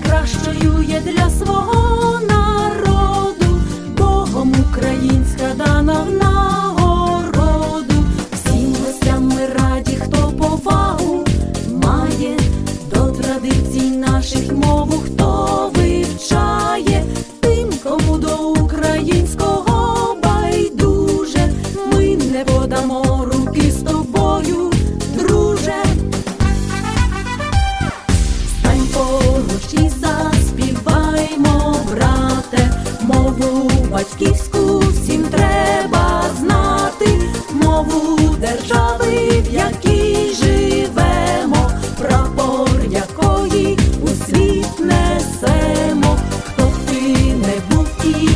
кращою є для свого народу, Богом українська дана в нагороду. Всім гостям ми раді, хто повагу має до традицій наших мову, хто вивчає тим, кому до українського байдуже, ми не подамо руки з тобою, друже. Стань поруч і мову батьківську всім треба знати, мову держави, в якій живемо, прапор якої у світ несемо, хто ти не був і